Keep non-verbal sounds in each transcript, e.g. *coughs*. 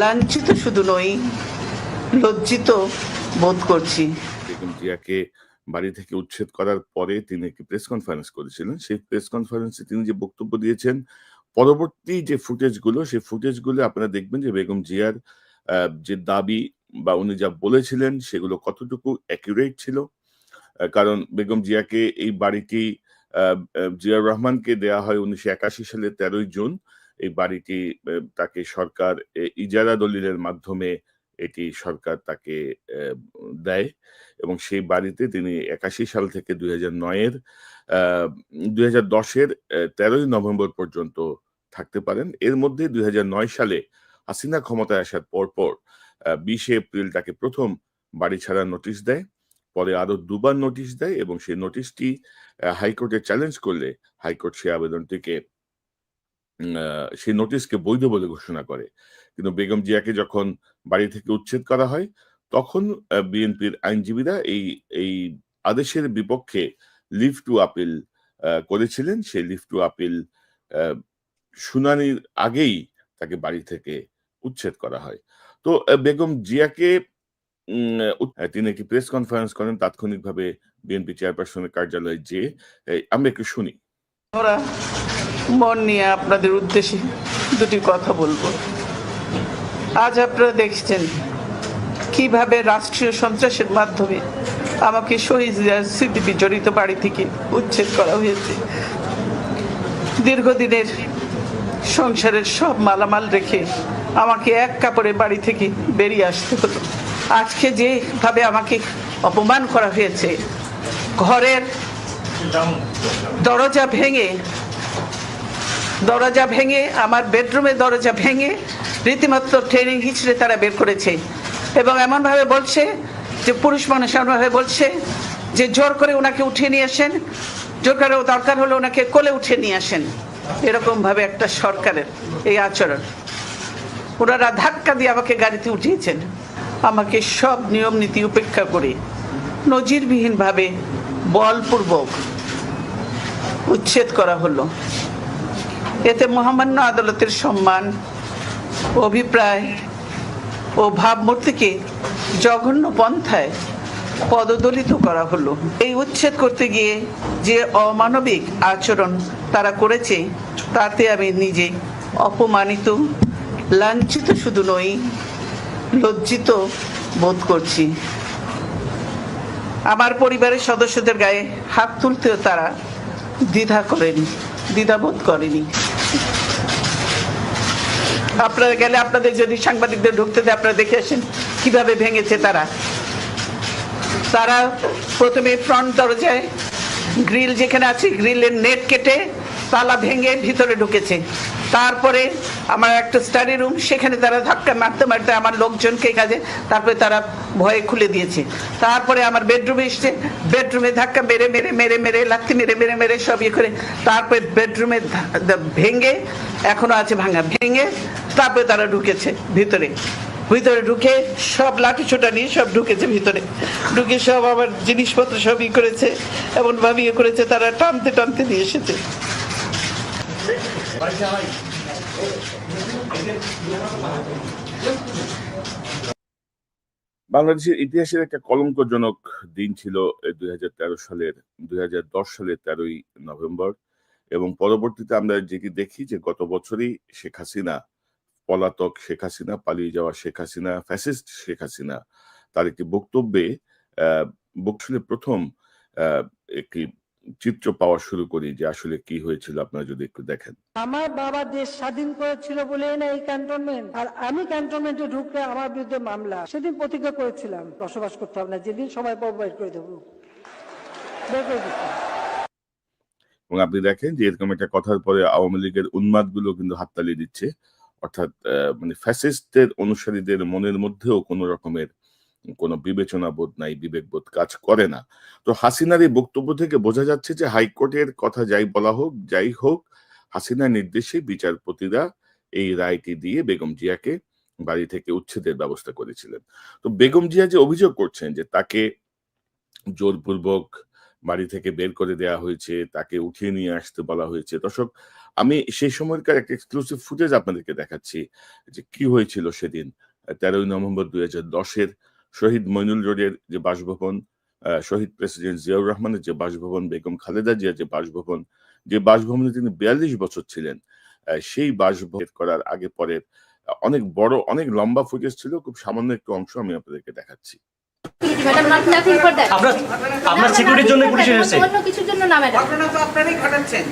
লাঞ্ছিত শুধু নই, লজ্জিত বোধ করছি। বেগম জিয়াকে বাড়ি থেকে উচ্ছেদ করার পরে তিনি একটি প্রেস কনফারেন্স করেছিলেন। সেই প্রেস কনফারেন্সে তিনি যে বক্তব্য দিয়েছেন, পরবর্তী যে ফুটেজগুলো সেই ফুটেজগুলো আপনারা দেখবেন যে বেগম জিয়ার যে দাবি বা উনি যা বলেছিলেন সেগুলো কতটুকু অ্যাকুরেট ছিল। কারণ বেগম জিয়াকে এই বাড়িটি জিয়াউর রহমানকে দেয়া হয় উনিশশো একাশি সালে তেরোই জুন। এই বাড়িটি তাকে সরকার ইজারা দলিলের মাধ্যমে এটি সরকার তাকে দেয় এবং সেই বাড়িতে তিনি একাশি সাল থেকে দুই হাজার নয়ের দুই হাজার দশের তেরোই নভেম্বর পর্যন্ত থাকতে পারেন। এর মধ্যে দুই হাজার নয় সালে হাসিনা ক্ষমতায় আসার পরপর বিশে এপ্রিল তাকে প্রথম বাড়ি ছাড়ার নোটিশ দেয়, পরে আরও দুবার নোটিশ দেয় এবং সেই নোটিশটি হাইকোর্টে চ্যালেঞ্জ করলে হাইকোর্ট সেই আবেদনটিকে সেই নোটিশকে বৈধ বলে ঘোষণা করে। কিন্তু বেগম জিয়াকে যখন বাড়ি থেকে উচ্ছেদ করা হয়, তখন বিএনপির আইনজীবীরা এই এই আদেশের বিপক্ষে লিভ টু আপিল করেছিলেন। সেই লিভ টু আপিল শুনানির আগেই তাকে বাড়ি থেকে উচ্ছেদ করা হয়। তো বেগম জিয়াকে তিনি একটি প্রেস কনফারেন্স করেন তাৎক্ষণিকভাবে বিএনপি চেয়ারপারসনের কার্যালয়ে যে আমরা একটু শুনি। মন নিয়ে আপনাদের উদ্দেশ্যে দুটি কথা বলব। আজ আপনারা দেখছেন কীভাবে রাষ্ট্রীয় সন্ত্রাসের মাধ্যমে আমাকে শহীদ স্মৃতি বিজড়িত বাড়ি থেকে উচ্ছেদ করা হয়েছে। দীর্ঘদিনের সংসারের সব মালামাল রেখে আমাকে এক কাপড়ে বাড়ি থেকে বেরিয়ে আসতে হলো। আজকে যেভাবে আমাকে অপমান করা হয়েছে, ঘরের দরজা ভেঙে দরজা ভেঙে, আমার বেডরুমের দরজা ভেঙে, রীতিমতো ট্রেনিং হিচড়ে তারা বের করেছে। এবং এমনভাবে বলছে যে, পুরুষ মানুষ এমনভাবে বলছে যে, জোর করে ওনাকে উঠিয়ে নিয়ে আসেন। জোর করে দরকার হলে ওনাকে কোলে উঠিয়ে নিয়ে আসেন। এরকমভাবে একটা সরকারের এই আচরণ। ওনারা ধাক্কা দিয়ে আমাকে গাড়িতে উঠিয়েছেন। আমাকে সব নিয়ম নীতি উপেক্ষা করে নজিরবিহীনভাবে বলপূর্বক উচ্ছেদ করা হলো। এতে মহামান্য আদালতের সম্মান, অভিপ্রায় ও ভাবমূর্তিকে জঘন্য পন্থায় পদদলিত করা হলো। এই উচ্ছেদ করতে গিয়ে যে অমানবিক আচরণ তারা করেছে, তাতে আমি নিজে অপমানিত, লাঞ্ছিত শুধু নই, লজ্জিত বোধ করছি। আমার পরিবারের সদস্যদের গায়ে হাত তুলতেও তারা দ্বিধা করেনি, দ্বিধাবোধ করেনি। আপনারা গেলে আপনাদের যদি সাংবাদিকদের ঢুকতে দেয়, আপনারা দেখে আসেন কীভাবে ভেঙেছে তারা। তারা প্রথমে ফ্রন্ট দরজায় গ্রিল যেখানে আছে গ্রিলের নেট কেটে তালা ভেঙে ভিতরে ঢুকেছে। তারপরে আমার একটা স্টাডি রুম সেখানে তারা ধাক্কা মারতে মারতে আমার লোকজনকে কাজে, তারপরে তারা ভয়ে খুলে দিয়েছে। তারপরে আমার বেডরুমে এসছে বেডরুমে ধাক্কা মেরে মেরে মেরে মেরে, লাথি মেরে মেরে মেরে সব ইয়ে করে, তারপরে বেডরুমে ভেঙে, এখনও আছে ভাঙা, ভেঙে তারপরে তারা ঢুকেছে ভিতরে। ভিতরে ঢুকে সব লাঠি ছোটা নিয়ে সব ঢুকেছে ভিতরে। ঢুকে সব আবার জিনিসপত্র সব ই করেছে এমন ভাবে ইয়ে করেছে, তারা টানতে টানতে নিয়ে এসেছে। বাংলাদেশের ইতিহাসের একটা কলঙ্কজনক দিন ছিল দুই হাজার তেরো সালের, দুই হাজার দশ সালের তেরোই নভেম্বর। এবং পরবর্তীতে আমরা যেটি দেখি যে গত বছরই শেখ হাসিনা, পলাতক শেখ হাসিনা, পালিয়ে যাওয়া শেখ হাসিনা, ফ্যাসিস্ট শেখ হাসিনা, তার একটি বক্তব্যে বক্তব্যে প্রথম একটি চিত্র পাওয়া শুরু করি যে আসলে কি হয়েছিল আপনারা যদি একটু দেখেন। আমার বাবা দেশ স্বাধীন করেছিল বলে না এই ক্যান্টনমেন্ট আর আমি ক্যান্টনমেন্টে ঢুকলে আমার বিরুদ্ধে মামলা সেদিন প্রতিজ্ঞা করেছিলাম বসবাস করতে হবে না যেদিন সময় পাবো বের করে দেবো। বের করে দিতাম এবং আপনি দেখেন যে এরকম একটা কথার পরে আওয়ামী লীগের উন্মাদগুলো কিন্তু হাততালি দিচ্ছে অর্থাৎ মানে ফ্যাসিস্টের অনুসারীদের মনের মধ্যেও কোনো রকমের কোনো বিবেচনা বোধ নাই, বিবেক বোধ কাজ করে না। তো হাসিনার এই বক্তব্য থেকে বোঝা যাচ্ছে যে হাইকোর্টের কথা যাই বলা হোক, যাই হোক, হাসিনার নির্দেশে বিচারপতিরা এই রায়টি দিয়ে বেগম জিয়াকে বাড়ি থেকে উচ্ছেদের ব্যবস্থা করেছিলেন। তো বেগম জিয়া যে অভিযোগ করছেন যে তাকে জোরপূর্বক বাড়ি থেকে বের করে দেয়া হয়েছে, তাকে উঠিয়ে নিয়ে আসতে বলা হয়েছে। দর্শক, আমি সেই সময়কার একটা এক্সক্লুসিভ ফুটেজ আপনাদেরকে দেখাচ্ছি যে কি হয়েছিল সেদিন, তেরোই নভেম্বর দুই হাজার দশের শহীদ মইনুল রোডের যে বাসভবন আহ, শহীদ প্রেসিডেন্ট জিয়াউর রহমানের যে বাসভবন বেগম খালেদা জিয়ার যে বাসভবন যে বাসভবনে তিনি বিয়াল্লিশ বছর ছিলেন আহ, সেই বাসভবন করার আগে পরে অনেক বড় অনেক লম্বা ফুটেজ ছিল খুব সামান্য একটু অংশ আমি আপনাদেরকে দেখাচ্ছি। আপনার সিকিউরিটির জন্য পুলিশ এসেছে। অন্য কিছুর জন্য না ম্যাডাম। ঘটনা তো আপনারাই ঘটাচ্ছেন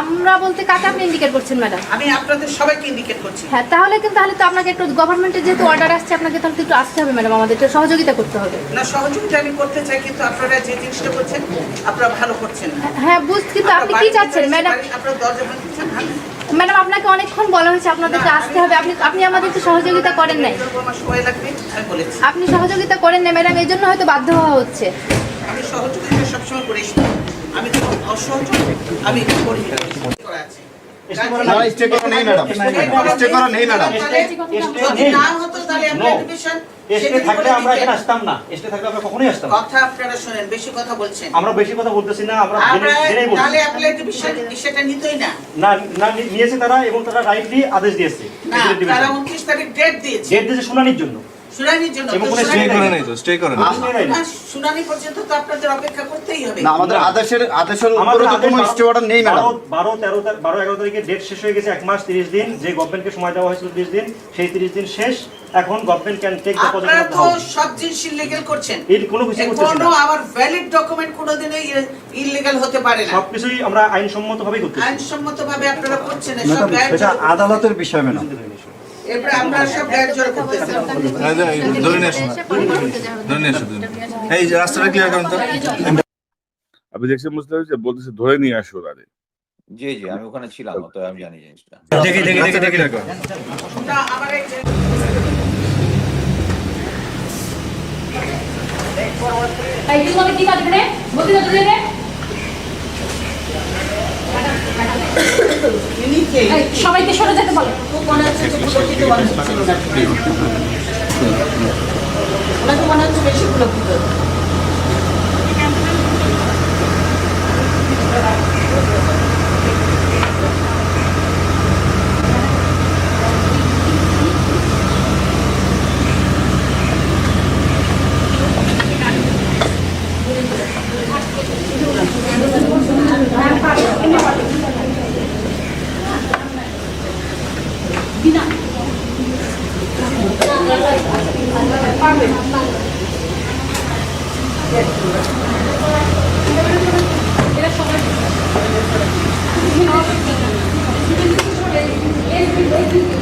আমরা বলতে কাকে আপনি ইন্ডিকেট করছেন ম্যাডাম আমি আপনাদের সবাইকে ইন্ডিকেট করছি। হ্যাঁ তাহলে কিন্তু তাহলে তো আপনাকে একটু গভর্নমেন্টের যেহেতু অর্ডার আসছে আপনাকে তাহলে একটু আসতে হবে ম্যাডাম আমাদের একটু সহযোগিতা করতে হবে। না সহযোগিতা আমি করতে চাই কিন্তু আপনারা যে জিনিসটা করছেন আপনারা ভালো করছেন না। হ্যাঁ বুঝ কিন্তু আপনি কি চাচ্ছেন ম্যাডাম আপনার দরজা ভাঙছেন ম্যাডাম আপনাকে অনেকক্ষণ বলা হয়েছে আপনাদেরকে আসতে হবে। আপনি আপনি আমাদেরকে সহযোগিতা করেন নাই। আপনি সহযোগিতা করেন না ম্যাডাম এই জন্য হয়তো বাধ্য হওয়া হচ্ছে। আমি সহযোগিতা সবসময় করে আমি তো অসহযোগ আমি করি আমরা এখানে আসতাম না। এসে থাকলে আমরা কখনোই আসতাম না। কথা শোনেন বেশি কথা বলছেন। আমরা বেশি কথা বলতেছি না আমরা সেটা নিতই না। না না নিয়েছে তারা এবং তারা রাইটলি আদেশ দিয়েছে। তারা উনত্রিশ তারিখ ডেট দিয়েছে। ডেট দিয়েছে শুনানির জন্য। শুনানির জন্য এবং কোনো শুনানি করে নাই। স্টে করে আপনার শুনানি পর্যন্ত তো আপনাদের অপেক্ষা করতেই হবে। না আমাদের আদেশের আদেশের উপরে তো কোনো স্টে অর্ডার নেই ম্যাডাম বারো- বারো তেরো তা- বারো এগারো তারিখে ডেট শেষ হয়ে গেছে এক মাস তিরিশ দিন। যে গভর্নমেন্টকে সময় দেওয়া হয়েছিল তিরিশ দিন সেই তিরিশ দিন শেষ। এখন গভর্নমেন্ট ক্যান টেক দ্য আপনারা তো সব জিনিস করছেন। এর কোনো কিছু করতেছি কোনো না। ভ্যালিড ডকুমেন্ট কোনোদিনই ইলিগাল হতে পারে না। সবকিছুই আমরা করতেছি। আপনারা করছেন সব। আদালতের বিষয় ম্যাডাম। এরপরে আমরা সব গায়ের জোর করতেছি ধরে নিয়ে আসুন। ধরে নিয়ে আসুন এই রাস্তাটা ক্লিয়ার করুন তো। আপনি দেখছেন বুঝতে পারছি বলতেছে ধরে নিয়ে আসো আরে। জি জি আমি ওখানে ছিলাম তো আমি জানি জিনিসটা। দেখি দেখি দেখি দেখি। দেখো না, এই যে- কি কাজ করে? বলতে তো দিলে ইনি কে? সবাইকে সরে যেতে বলো। খুব মনে হচ্ছে বেশি পুলকিত মানুষ ছিল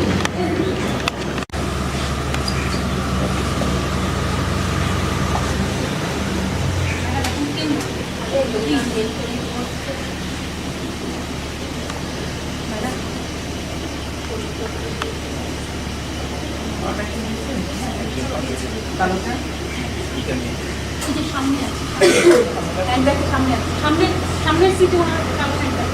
না। ওনাকে সামনে বেশি *coughs* সামনের সিটে ওনার কালো হ্যান্ডব্যাগ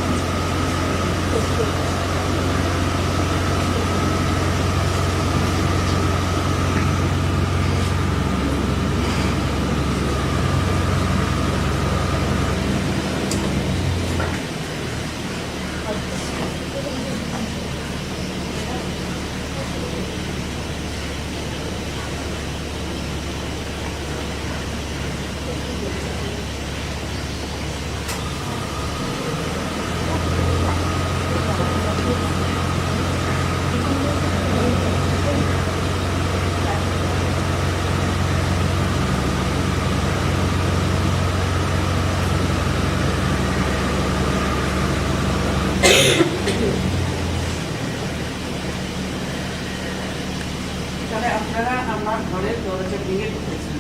তাহলে আপনারা আমার ঘরের দরজা ভেঙে ঢুকেছেন।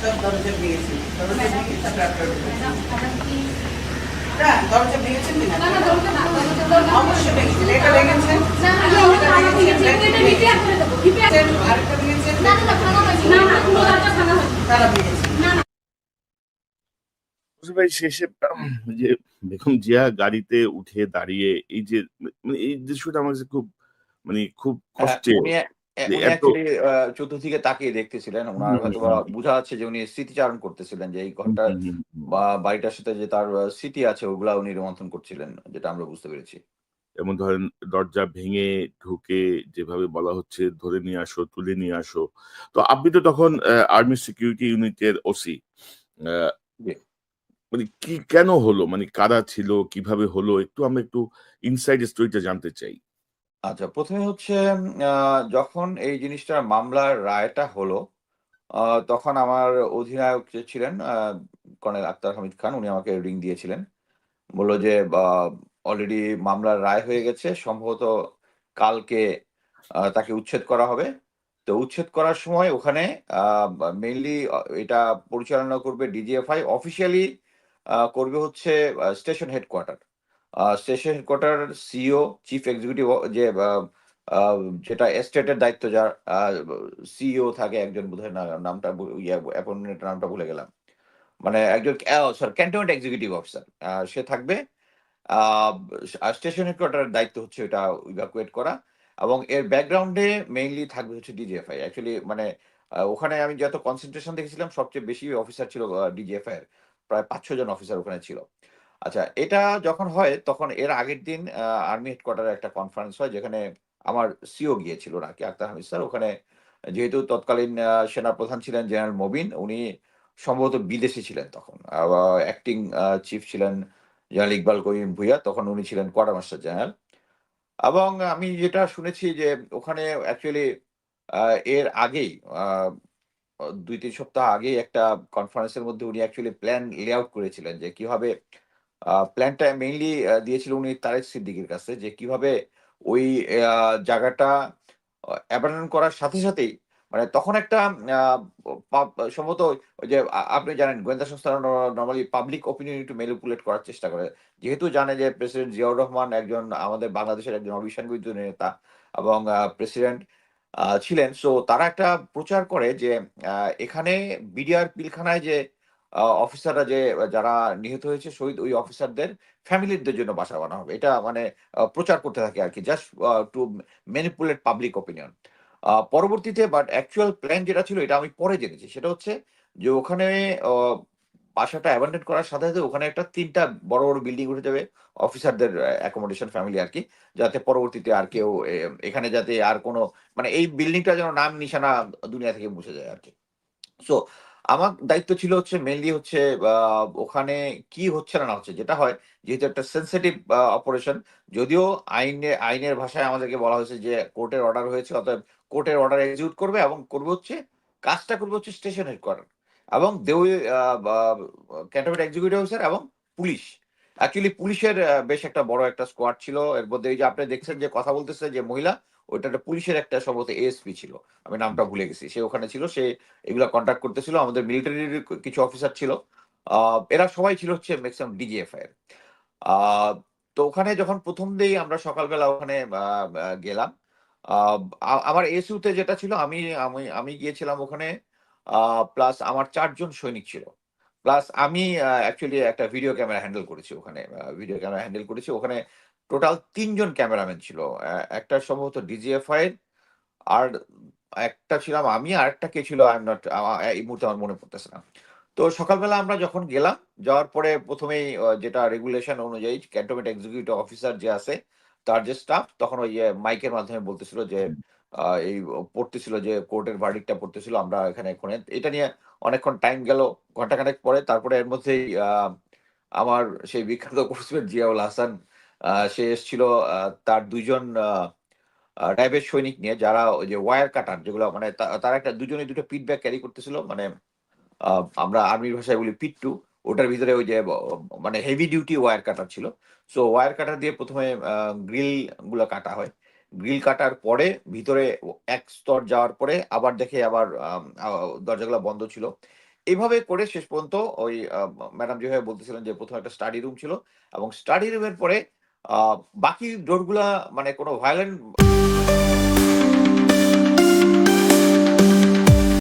সব দরজা ভেঙেছেন। দরজা ভেঙে তারপরে আপনারা না, দরজা ভেঙেছেন কি অবশ্যই ভেঙেছেন। এটা ভেঙেছেন। ভেঙেছেন, আরেকটা ভেঙেছেন। তারা ভেঙেছেন। ভাই শেষে যে বেগম জিয়া গাড়িতে উঠে দাঁড়িয়ে এই যে মানে এই দৃশ্যটা আমার কাছে খুব মানে খুব কষ্টে উনি অ্যাকচুয়ালি তাকিয়ে দেখতেছিলেন। ওনার হয়তো বোঝা যাচ্ছে যে উনি স্মৃতিচারণ করতেছিলেন যে এই হুম। বা বাড়িটার সাথে যে তার স্মৃতি আছে ওগুলা উনি রোমন্থন করছিলেন যেটা আমরা বুঝতে পেরেছি। এবং ধরেন দরজা ভেঙে ঢুকে যেভাবে বলা হচ্ছে ধরে নিয়ে আসো তুলে নিয়ে আসো। তো আপনি তো তখন আর্মি সিকিউরিটি ইউনিটের ওসি। মানে কি কেন হলো? মানে কারা ছিল? কীভাবে হলো? একটু আমরা একটু ইনসাইড স্টোরিটা জানতে চাই। আচ্ছা প্রথমে হচ্ছে যখন এই জিনিসটার মামলার রায়টা হলো তখন আমার অধিনায়ক যে ছিলেন কর্নেল আক্তার হামিদ খান, উনি আমাকে রিং দিয়েছিলেন। বলল যে অলরেডি মামলার রায় হয়ে গেছে, সম্ভবত কালকে তাকে উচ্ছেদ করা হবে। তো উচ্ছেদ করার সময় ওখানে মেইনলি এটা পরিচালনা করবে ডিজিএফআই। অফিসিয়ালি করবে হচ্ছে station headquarter station headquarter CO chief executive যে যেটা এস্টেটের দায়িত্ব যার সিইও থাকে একজন না- নামটা অ্যাপয়েন্টমেন্ট নামটা ভুলে গেলাম। মানে একজন সরি ক্যান্টনমেন্ট এক্সিকিউটিভ অফিসার সে থাকবে। স্টেশন হেডকোয়ার্টারের দায়িত্ব হচ্ছে এটা ইভাকুয়েট করা এবং এর ব্যাকগ্রাউন্ডে মেইনলি থাকবে হচ্ছে ডিজিএফআই অ্যাকচুয়ালি মানে ওখানে আমি যত কনসেন্ট্রেশন দেখেছিলাম, সবচেয়ে বেশি অফিসার ছিল ডিজিএফআই এর প্রায় পাঁচ জন অফিসার ওখানে ছিল। আচ্ছা এটা যখন হয় তখন এর আগের দিন আর্মি হেডকোয়ার্টারে একটা কনফারেন্স হয় যেখানে আমার সিও গিয়েছিল নাকি আক্তার হামিদ স্যার। ওখানে যেহেতু তৎকালীন সেনাপ্রধান ছিলেন জেনারেল মবিন, উনি সম্ভবত বিদেশে ছিলেন তখন। অ্যাক্টিং চিফ ছিলেন জেনারেল ইকবাল করিম ভুইয়া, তখন উনি ছিলেন কোয়ার্টার মাস্টার জেনারেল এবং আমি যেটা শুনেছি যে ওখানে অ্যাকচুয়ালি এর আগেই দুই তিন সপ্তাহ আগে একটা কনফারেন্সের মধ্যে উনি অ্যাকচুয়ালি প্ল্যান লে আউট করেছিলেন যে কীভাবে প্ল্যানটা মেইনলি দিয়েছিল উনি তারেক সিদ্দিকির কাছে যে কীভাবে ওই জায়গাটা অ্যাবান্ডন করার সাথে সাথেই মানে তখন একটা সম্ভবত যে আপনি জানেন গোয়েন্দা সংস্থা নর্মালি পাবলিক অপিনিয়ন একটু ম্যানিপুলেট করার চেষ্টা করে। যেহেতু জানে যে প্রেসিডেন্ট জিয়াউর রহমান একজন আমাদের বাংলাদেশের একজন অবিসংবিত নেতা এবং প্রেসিডেন্ট ছিলেন। সো তারা একটা প্রচার করে যে এখানে বিডিআর পিলখানায় যে অফিসাররা যে, যারা নিহত হয়েছে, শহীদ ওই অফিসারদের ফ্যামিলিদের জন্য বাসা বানানো হবে। এটা মানে প্রচার করতে থাকে আর কি just to manipulate public opinion পরবর্তীতে বাট অ্যাকচুয়াল প্ল্যান যেটা ছিল, এটা আমি পরে জেনেছি। সেটা হচ্ছে যে, ওখানে বাসাটা অ্যাবান্ডেন করার সাথে সাথে ওখানে একটা তিনটা বড় বড় বিল্ডিং উঠে যাবে অফিসারদের অ্যাকোমোডেশন ফ্যামিলি আর কি, যাতে পরবর্তীতে আর কেউ এখানে যাতে আর কোনো মানে এই বিল্ডিংটা যেন নাম নিশানা দুনিয়া থেকে মুছে যায় আর কি। সো আমার দায়িত্ব ছিল হচ্ছে মেনলি হচ্ছে ওখানে কি হচ্ছে না না হচ্ছে, যেটা হয় যেহেতু একটা সেন্সিটিভ অপারেশন যদিও আইনে, আইনের ভাষায় আমাদেরকে বলা হয়েছে যে কোর্টের অর্ডার হয়েছে, অতএব কোর্টের অর্ডার এক্সিকিউট করবে এবং করবে হচ্ছে, কাজটা করবে হচ্ছে স্টেশন হেডকোয়ার্টার এবং দেউই ক্যান্টনমেন্ট এক্সিকিউটিভ অফিসার এবং পুলিশ। অ্যাকচুয়ালি পুলিশের বেশ একটা বড় একটা স্কোয়াড ছিল, এর মধ্যে এই যে আপনি দেখছেন যে কথা বলতেছে যে মহিলা একটা পুলিশের একটা সম্ভবত এএসপি ছিল, আমি নামটা ভুলে গেছি। সে ওখানে ছিল, সে কন্ট্যাক্ট করতেছিল, আমাদের মিলিটারির কিছু অফিসার ছিল। এরা সবাই ছিল হচ্ছে ম্যাক্সিমাম এর তো ওখানে যখন প্রথম দিই আমরা সকালবেলা ওখানে গেলাম আমার এসইউতে যেটা ছিল, আমি আমি আমি গিয়েছিলাম ওখানে প্লাস আমার চারজন সৈনিক ছিল। প্লাস আমি অ্যাকচুয়ালি একটা ভিডিও ক্যামেরা হ্যান্ডেল করেছি ওখানে ভিডিও ক্যামেরা হ্যান্ডেল করেছি। ওখানে টোটাল তিনজন ক্যামেরাম্যান ছিল। একটা সম্ভবত ডিজিএফআই আর একটা ছিলাম আমি আর একটা কে ছিল আই এম নট এই মুহূর্তে আমার মনে পড়তেছে না। তো সকালবেলা আমরা যখন গেলাম যাওয়ার পরে প্রথমেই যেটা রেগুলেশন অনুযায়ী ক্যান্টনমেন্ট এক্সিকিউটিভ অফিসার যে আছে তার যে স্টাফ তখন ওই মাইকের মাধ্যমে বলতেছিল যে এই পড়তেছিল যে কোর্টের ভার্ডিকটা পড়তেছিল আমরা এখানে এখানে এটা নিয়ে অনেকক্ষণ টাইম গেল ঘন্টাখানেক পরে তারপরে এর মধ্যেই আহ, আমার সেই বিখ্যাত কোর্সমেট জিয়াউল হাসান সে এসেছিল তার দুইজন র্যাবের সৈনিক নিয়ে যারা ওই যে ওয়ার কাটার যেগুলো মানে তারা একটা দুজনে দুটো পিট ক্যারি করতেছিল মানে আমরা আর্মির ভাষায় বলি পিট টু ওটার ভিতরে ওই যে মানে হেভি ডিউটি ওয়্যার কাটার ছিল। সো ওয়্যার কাটার দিয়ে প্রথমে গ্রিলগুলো কাটা হয়। গ্রিল কাটার পরে ভিতরে এক স্তর যাওয়ার পরে আবার দেখে আবার দরজাগুলো বন্ধ ছিল। এইভাবে করে শেষ পর্যন্ত ওই ম্যাডাম যেভাবে বলতেছিলেন যে প্রথমে একটা স্টাডি রুম ছিল এবং স্টাডি রুমের পরে বাকি ডোরগুলা মানে কোনো ভায়োলেন্ট